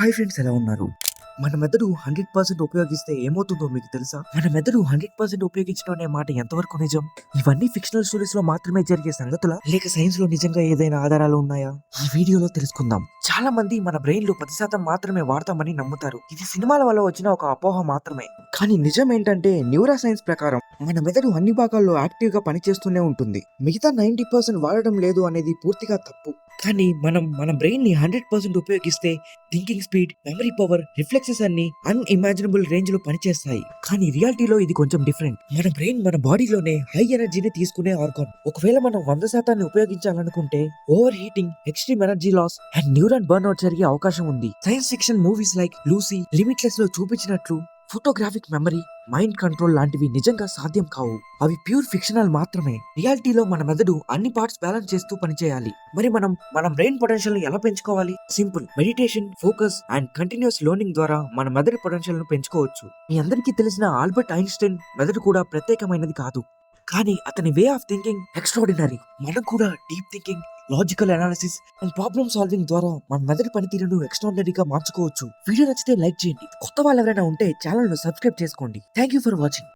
Hi friends ఎలా ఉన్నారు? మన మెదడు హండ్రెడ్ పర్సెంట్ ఉపయోగిస్తే ఏమవుతుందో మీకు తెలుసా? మన మెదడు హండ్రెడ్ పర్సెంట్ ఉపయోగించడం అనే మాట ఎంతవరకు నిజం? ఇవన్నీ ఫిక్షనల్ స్టోరీస్లో మాత్రమే జరిగే సంగతుల? లేక సైన్స్లో నిజంగా ఏదైనా ఆధారాలు ఉన్నాయా? ఈ వీడియోలో తెలుసుకుందాం. చాలా మంది మన బ్రెయిన్లో పది శాతం మాత్రమే వాడతామని నమ్ముతారు. ఇది సినిమాల వల్ల వచ్చిన ఒక అపోహ మాత్రమే. కానీ నిజం ఏంటంటే న్యూరా సైన్స్ ప్రకారం మన మెదడు అన్ని భాగాల్లో యాక్టివ్గా పనిచేస్తూనే ఉంటుంది. మిగతా నైన్టీ పర్సెంట్ వాడడం లేదు అనేది పూర్తిగా తప్పు. కానీ మనం మన బ్రెయిన్ని హండ్రెడ్ పర్సెంట్ ఉపయోగిస్తే thinking speed memory power reflexes అన్ని అన్ఇమాజినబుల్ రేంజ్లో పనిచేస్తాయి. కానీ రియాలిటీలో ఇది కొంచెం డిఫరెంట్ మన బ్రెయిన్ మన బాడీలోనే హై ఎనర్జీని తీసుకునే ఆర్గాన్ ఒకవేళ మనం వంద శాతాన్ని ఉపయోగించాలనుకుంటే over heating extreme energy loss and neuron burnout జరిగే అవకాశం ఉంది. Science fiction movies like Lucy లిమిట్లెస్లో చూపించినట్లు ఫోటోగ్రాఫిక్ మెమరీ మైండ్ కంట్రోల్ లాంటివి నిజంగా సాధ్యం కావు. అవి ప్యూర్ ఫిక్షనల్ మాత్రమే. రియాలిటీలో మన మెదడు అన్ని పార్ట్స్ బ్యాలెన్స్ చేస్తూ పనిచేయాలి. మరి మనం మన బ్రెయిన్ పొటెన్షియల్ని ఎలా పెంచుకోవాలి? Simple. Meditation focus and continuous learning ద్వారా మన మెదడు పొటెన్షియల్ను పెంచుకోవచ్చు. మీ అందరికీ తెలిసిన ఆల్బర్ట్ ఐన్స్టైన్ మెదడు కూడా ప్రత్యేకమైనది కాదు. కానీ అతని వే ఆఫ్ థింకింగ్ ఎక్స్ట్రాడినరీ. మనం కూడా deep thinking logical analysis and problem solving ద్వారా మన మెదడు పనితీరును ఎక్స్ట్రాడినరీగా మార్చుకోవచ్చు. వీడియో నచ్చితే లైక్ చేయండి. కొత్త వాళ్ళు ఎవరైనా ఉంటే ఛానల్ను సబ్స్క్రైబ్ చేసుకోండి. Thank you for watching